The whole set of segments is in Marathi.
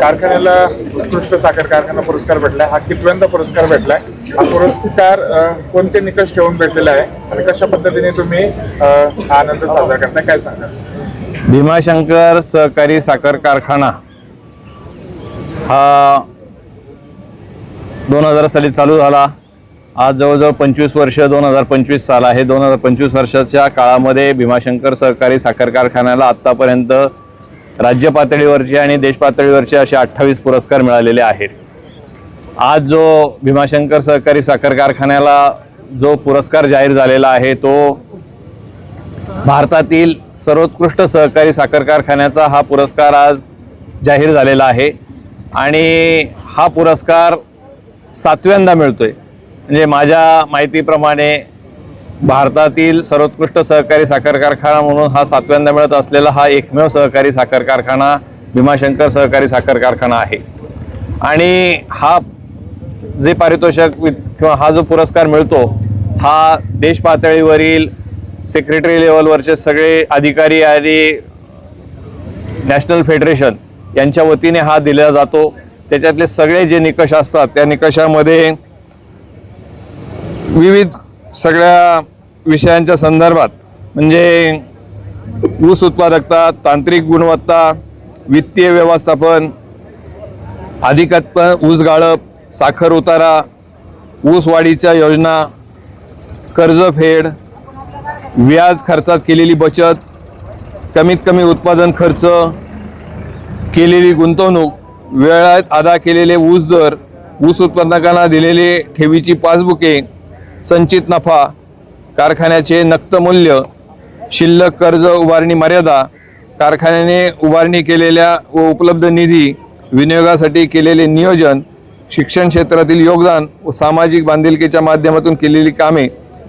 कारखान्याला उत्कृष्ट साखर कारखाना पुरस्कार भेटलाय हा कितव्यांदा पुरस्कार भेटलाय हा पुरस्कार कोणते निकष ठेवून भेटलेला आहे आणि कशा पद्धतीने तुम्ही हा आनंद साजरा करताय काय सांगा भीमाशंकर सहकारी साखर कारखाना. हा दोन हजार साली चालू झाला. आज जवळजवळ पंचवीस वर्ष दोन हजार पंचवीस साल आहे. दोन हजार पंचवीस वर्षाच्या काळामध्ये भीमाशंकर सहकारी साखर कारखान्याला आत्तापर्यंत राज्य पातळीवरचे आणि देश पातळीवरचे असे अठ्ठावीस पुरस्कार मिळालेले आहेत. आज जो भीमाशंकर सहकारी साखर कारखान्याला जो पुरस्कार जाहीर झालेला आहे तो भारतातील सर्वोत्कृष्ट सहकारी साखर कारखान्याचा हा पुरस्कार आज जाहीर झालेला आहे आणि हा पुरस्कार सातव्यांदा मिळतो आहे म्हणजे माझ्या माहितीप्रमाणे भारतातील सर्वोत्कृष्ट सहकारी साखर कारखाना म्हणून हा सातव्यांदा मिळत असलेला हा एकमेव सहकारी साखर कारखाना भीमाशंकर सहकारी साखर कारखाना आहे. आणि हा जे पारितोषिक किंवा हा जो पुरस्कार मिळतो हा देश पातळीवरील सेक्रेटरी लेवलवरचे सगळे अधिकारी आणि नॅशनल फेडरेशन यांच्या वतीने हा दिला जातो. त्याच्यातले सगळे जे निकष असतात त्या निकषामध्ये विविध सगळ्या विषयांच्या संदर्भात म्हणजे ऊस उत्पादकता तांत्रिक गुणवत्ता वित्तीय व्यवस्थापन अधिकत्व ऊस गाळप साखर उतारा ऊस वाढीच्या योजना कर्जफेड व्याज खर्चात केलेली बचत कमीत कमी उत्पादन खर्च केलेली गुंतवणूक वेळात अदा केलेले ऊस दर ऊस उत्पादकांना दिलेले ठेवीची पासबुके संचित नफा कारखान्याचे नक्त मूल्य शिल्लक कर्ज उभारणी मर्यादा कारखान्याने उभारणी केलेल्या व उपलब्ध निधी विनियोगासाठी केलेले नियोजन शिक्षण क्षेत्रातील योगदान व सामाजिक बांधिलकीच्या माध्यमातून केलेली कामे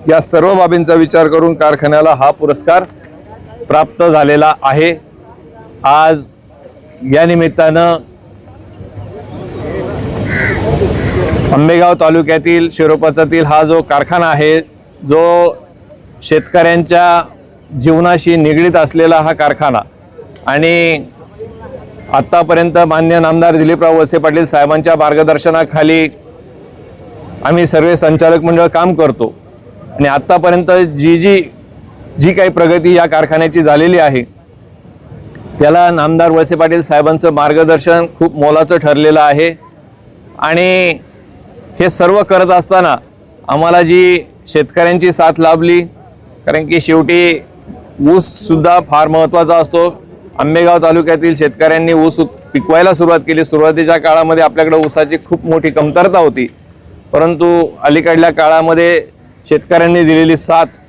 या सर्व बाबींचा विचार करून कारखान्याला हा पुरस्कार प्राप्त झालेला आहे. आज या निमित्तानं आंबेगाव तालुक्यातील शिरोपाचातील हा जो कारखाना आहे जो शेतकऱ्यांच्या जीवनाशी निगडीत असलेला हा कारखाना. आणि आत्तापर्यंत मान्य नामदार दिलीपराव वसे पाटील साहेबांच्या मार्गदर्शनाखाली आम्ही सर्व संचालक मंडळ काम करतो. आणि आत्तापर्यंत जी जी जी काही प्रगती या कारखान्याची झालेली आहे त्याला नामदार वळसे पाटील साहेबांचं मार्गदर्शन खूप मोलाचं ठरलेलं आहे. आणि हे सर्व करत असताना आम्हाला जी शेतकऱ्यांची साथ लाभली कारण की शेवटी ऊससुद्धा फार महत्त्वाचा असतो. आंबेगाव तालुक्यातील शेतकऱ्यांनी ऊस पिकवायला सुरुवात केली. सुरुवातीच्या काळामध्ये आपल्याकडे ऊसाची खूप मोठी कमतरता होती. परंतु अलीकडल्या काळामध्ये शेतकऱ्यांनी दिलेली साथ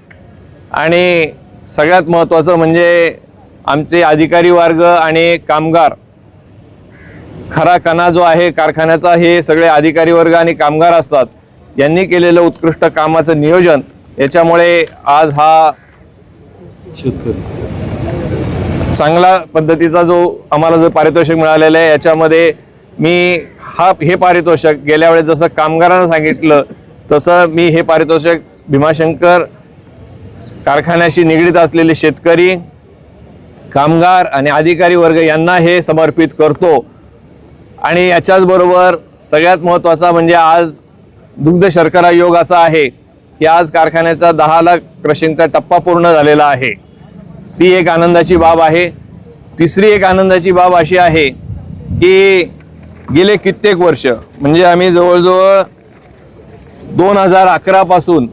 आणि सगळ्यात महत्त्वाचं म्हणजे आमचे अधिकारी वर्ग आणि कामगार खरा कणा जो आहे कारखान्याचा हे सगळे अधिकारी वर्ग आणि कामगार असतात. यांनी केलेलं उत्कृष्ट कामाचं नियोजन याच्यामुळे आज हा चांगला पद्धतीचा जो आम्हाला जो पारितोषिक मिळालेलं आहे याच्यामध्ये मी हा हे पारितोषिक गेल्या वेळेस जसं कामगारांना सांगितलं तसं मी हे पारितोषिक भीमाशंकर कारखान्याशी निगडीत असलेले शेतकरी कामगार आणि अधिकारी वर्ग यांना हे समर्पित करतो. आणि याच्याचबरोबर सगळ्यात महत्त्वाचा म्हणजे आज दुग्ध शर्करा योग असा आहे की आज कारखान्याचा दहा लाख क्रशिंगचा टप्पा पूर्ण झालेला आहे. ती एक आनंदाची बाब आहे. तिसरी एक आनंदाची बाब अशी आहे की गेले कित्येक वर्ष म्हणजे आम्ही जवळजवळ दोन हजार अकरापासून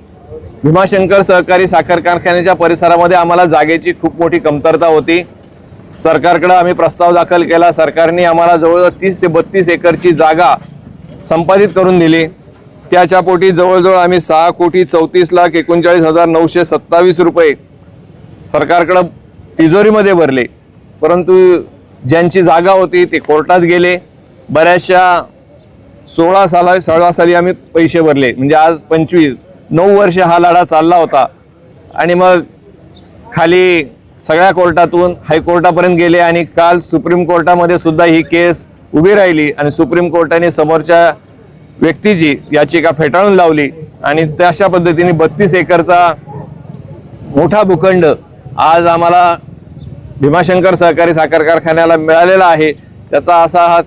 भीमाशंकर सहकारी साखर कारखान्याच्या परिसरामध्ये आम्हाला जागेची खूप मोठी कमतरता होती. सरकारकडे आम्ही प्रस्ताव दाखल केला. सरकारने आम्हाला जवळजवळ तीस ते बत्तीस एकरची जागा संपादित करून दिली. त्याच्या पोटी जवळजवळ आम्ही सहा कोटी चौतीस लाख एकोणचाळीस हजार नऊशे सत्तावीस रुपये सरकारकडं तिजोरीमध्ये भरले. परंतु ज्यांची जागा होती ते कोर्टात गेले. बऱ्याचशा सोळा साला सोळा साली आम्ही पैसे भरले. म्हणजे आज पंचवीस नऊ वर्ष हा लढा चालला होता. आणि मग खाली सगळ्या कोर्टातून हायकोर्टापर्यंत गेले आणि काल सुप्रीम कोर्टामध्ये सुद्धा ही केस उभी राहिली आणि सुप्रीम कोर्टाने समोरच्या व्यक्तीची याचिका फेटाळून लावली आणि तशा पद्धतीने बत्तीस एकरचा मोठा भूखंड आज आम्हाला भीमाशंकर सहकारी साखर कारखान्याला मिळालेला आहे. त्याचा असा हा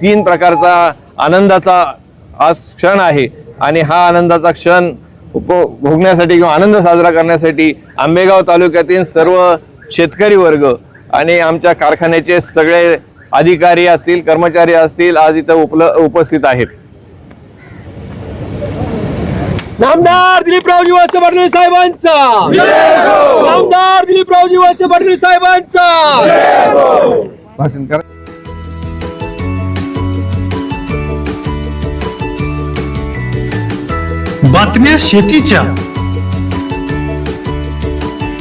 तीन प्रकारचा आनंदाचा आज क्षण आहे आणि हा आनंदाचा क्षण उप भोगण्यासाठी किंवा आनंद साजरा करण्यासाठी आंबेगाव तालुक्यातील सर्व शेतकरी वर्ग आणि आमच्या कारखान्याचे सगळे अधिकारी असतील कर्मचारी असतील आज इथं उपल उपस्थित आहेत. नामदार दिलीपरावजी वळसे पाटील साहेबांचा! नामदार दिलीपरावजी वळसे पाटील साहेबांचा! भाषण करा. बातम्या शेतीच्या.